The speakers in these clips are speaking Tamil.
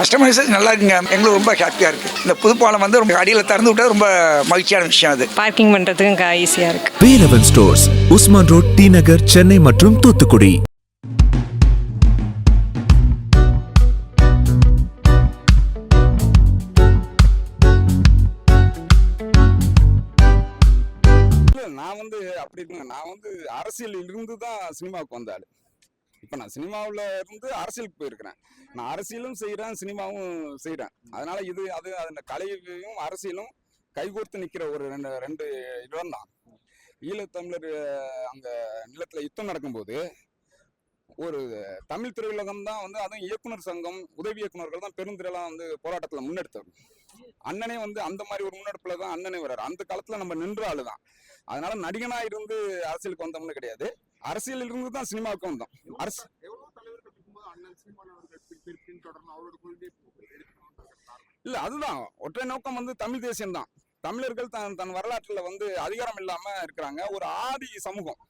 கஸ்டமைசேஷன் நல்லா இருக்குங்க. எங்களுக்கு ரொம்ப ஹாப்பியாக இருக்குது இந்த புதுப்பாலம் வந்து ரொம்ப அடியில் திறந்து விட்டது ரொம்ப மகிழ்ச்சியான விஷயம் அது. பார்க்கிங் பண்ணுறதுக்கும் ஈஸியாக இருக்குது Velavan stores Usman road T Nagar Chennai மற்றும் தூத்துக்குடி. நான் வந்து அப்படி இல்லைங்க நான் வந்து அரசியலில் இருந்து தான் சினிமாவுக்கு வந்த ஆளு. இப்போ நான் சினிமாவில் இருந்து அரசியலுக்கு போயிருக்கிறேன். நான் அரசியலும் செய்கிறேன் சினிமாவும் செய்கிறேன் அதனால இது அது அந்த கலையும் அரசியலும் கைகோர்த்து நிற்கிற ஒரு ரெண்டு ரெண்டு இடம் தான். ஈழத்தமிழர் அந்த நிலத்தில் யுத்தம் நடக்கும்போது ஒரு தமிழ் திரையுலகம் தான் வந்து அதுவும் இயக்குனர் சங்கம் உதவி இயக்குனர்கள் தான் பெருந்திரலாம் வந்து போராட்டத்தில் முன்னெடுத்தவர். அண்ணனே வந்து அந்த மாதிரி ஒரு முன்னெடுப்புல தான் அண்ணனே வர்றாரு. அந்த காலத்தில் நம்ம நின்ற ஆளு தான் அதனால நடிகனாக இருந்து அரசியலுக்கு வந்தோம்னு கிடையாது. அரசியலில் இருந்து தான் சினிமாவுக்கு வந்தோம். அரசு. இல்ல அதுதான். ஒற்றை நோக்கம் வந்து தமிழ் தேசியம் தான் தமிழர்கள் தன் தன் வரலாற்றுல வந்து அதிகாரம் இல்லாம இருக்கிறாங்க. ஒரு ஆதி சமூகம்.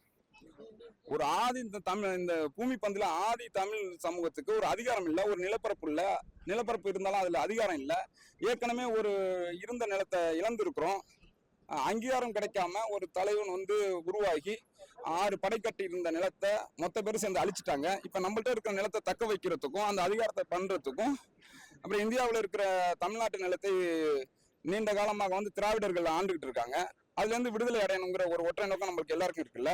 ஒரு ஆதி இந்த தமிழ் இந்த பூமி பந்துல ஆதி தமிழ் சமூகத்துக்கு ஒரு அதிகாரம் இல்ல. ஒரு நிலப்பரப்பு இல்ல. நிலப்பரப்பு இருந்தாலும் அதுல அதிகாரம் இல்ல. ஏற்கனவே ஒரு இருந்த நிலத்தை இழந்திருக்கிறோம். அங்கீகாரம் கிடைக்காம ஒரு தலைவன் வந்து உருவாகி ஆறு படைக்கட்டி இருந்த நிலத்தை மொத்த பேரும் சேர்ந்து அழிச்சிட்டாங்க. இப்போ நம்மள்ட்ட இருக்கிற நிலத்தை தக்க வைக்கிறதுக்கும் அந்த அதிகாரத்தை பண்ணுறதுக்கும் அப்புறம் இந்தியாவில் இருக்கிற தமிழ்நாட்டு நிலத்தை நீண்ட காலமாக வந்து திராவிடர்கள் ஆண்டுகிட்டு இருக்காங்க. அதுலேருந்து விடுதலை அடையணுங்கிற ஒரு ஒற்றை நோக்கம் நம்மளுக்கு எல்லாருக்கும் இருக்குல்ல?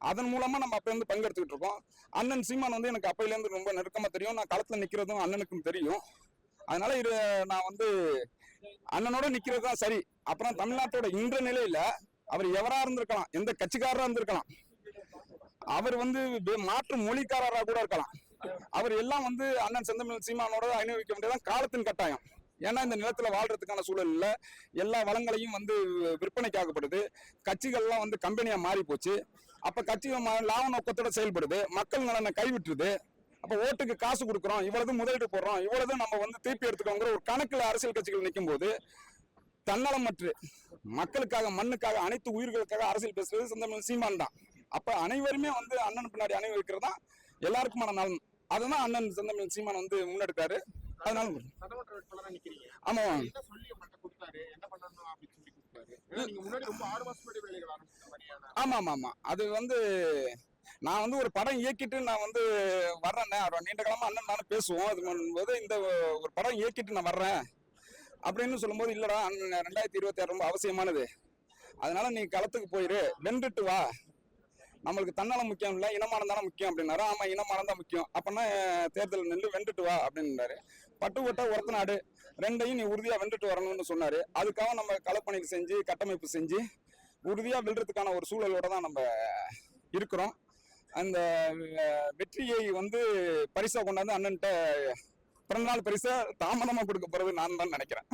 அதன் மூலமா நம்ம அப்ப இருந்து பங்கெடுத்துக்கிட்டு இருக்கோம். அண்ணன் சீமான் வந்து எனக்கு அப்பையிலேருந்து ரொம்ப நெருக்கமா தெரியும். நான் களத்துல நிக்கிறதும் அண்ணனுக்கும் தெரியும். அதனால இது நான் வந்து அண்ணனோட நிக்கிறது தான் சரி. அப்புறம் தமிழ்நாட்டோட இன்ற நிலையில அவர் எவரா இருந்திருக்கலாம் எந்த கட்சிக்காரரா இருந்திருக்கலாம். அவர் வந்து மாற்று மொழிக்காரரா கூட இருக்கலாம். அவர் எல்லாம் வந்து அண்ணன் செந்தமிழ் சீமானோட அனுபவிக்க வேண்டியதான் காலத்தின் கட்டாயம். ஏன்னா இந்த நிலத்துல வாழ்றதுக்கான சூழல் இல்ல. எல்லா வளங்களையும் வந்து விற்பனைக்காகப்படுது. கட்சிகள்லாம் வந்து கம்பெனியா மாறி போச்சு அப்ப கட்சி லாப நோக்கத்தோட செயல்படுது. மக்கள் நலனை கைவிட்டுருது. அப்ப ஓட்டுக்கு காசு கொடுக்குறோம். இவ்வளவு முதலீடு போடுறோம். இவ்வளவு நம்ம வந்து திருப்பி எடுத்துக்கோங்கிற ஒரு கணக்குல அரசியல் கட்சிகள் நிற்கும் போது தன்னலமற்று மக்களுக்காக மண்ணுக்காக அனைத்து உயிர்களுக்காக அரசியல் பேசுறது செந்தமிழ் சீமான் தான். அப்ப அனைவருமே வந்து அண்ணன் பின்னாடி அணை வைக்கிறதா எல்லாருக்குமான நலன். அதுதான் அண்ணன் செந்தமிழ் சீமான் வந்து முன்னெடுக்காரு அதனால ஆமா. ஆமா ஆமா ஆமா. அது வந்து நான் வந்து ஒரு படம் இயக்கிட்டு நான் வந்து வர்றேன்னே அவர் நீண்ட காலமா அண்ணன் நானும் பேசுவோம். அது பண்ணும்போது இந்த ஒரு படம் இயக்கிட்டு நான் வர்றேன். அப்படின்னு சொல்லும்போது இல்லடா ரெண்டாயிரத்தி இருபத்தி ஆறு ரொம்ப அவசியமானது. அதனால நீ களத்துக்கு போயிரு வென்றுட்டு வா. நம்மளுக்கு தன்னலம் முக்கியம் இல்லை இனமானம் தானே முக்கியம் அப்படின்னாரு. ஆமா இனமானம் தான் முக்கியம். அப்படின்னா தேர்தல் நின்று வென்றுட்டு வா அப்படின்னாரு. பட்டு ஒருத்த நாடு ரெண்டையும் நீ உறுதியா வென்றுட்டு வரணும்னு சொன்னாரு. அதுக்காக நம்ம களப்பணிகள் செஞ்சு கட்டமைப்பு செஞ்சு உறுதியா வெல்றதுக்கான ஒரு சூழலோட தான் நம்ம இருக்கிறோம். அந்த வெற்றியை வந்து பரிசா கொண்டாந்து அண்ணன்ட்ட பிறந்தநாள் பரிசை தாமதமாக கொடுக்க போறது நான் தான் நினைக்கிறேன்.